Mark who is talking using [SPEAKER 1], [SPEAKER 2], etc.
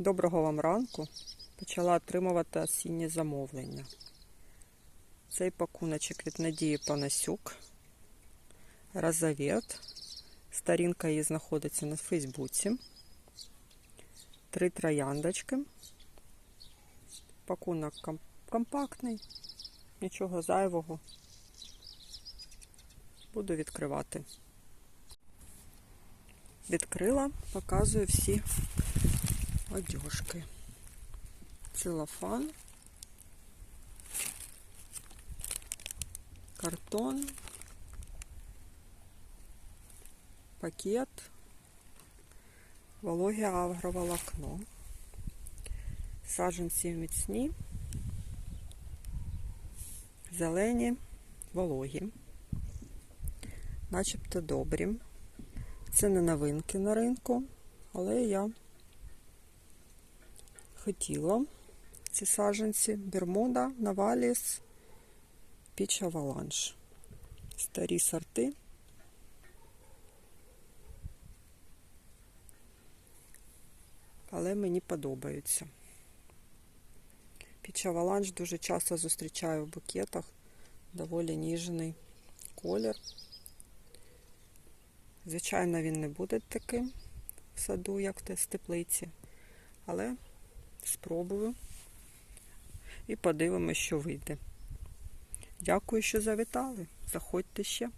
[SPEAKER 1] Доброго вам ранку. Почала отримувати осінні замовлення. Цей пакуночок від Надії Панасюк. Розовет. Сторінка її знаходиться на Фейсбуці. Три трояндочки. Пакунок компактний, нічого зайвого. Буду відкривати. Відкрила, показую всі одежки. Целлофан. Картон. Пакет. Вологе агроволокно. Саджанці міцні. Зелені, вологі. Начебто добрі. Це не новинки на ринку, але я хотіла ці саджанці Бермуда, Наваліс, Піч Аваланш. Старі сорти. Але мені подобаються. Піч Аваланш дуже часто зустрічаю в букетах. Доволі ніжний колір. Звичайно, він не буде таким в саду, як в теплиці, але спробую і подивимося, що вийде. Дякую, що завітали. Заходьте ще.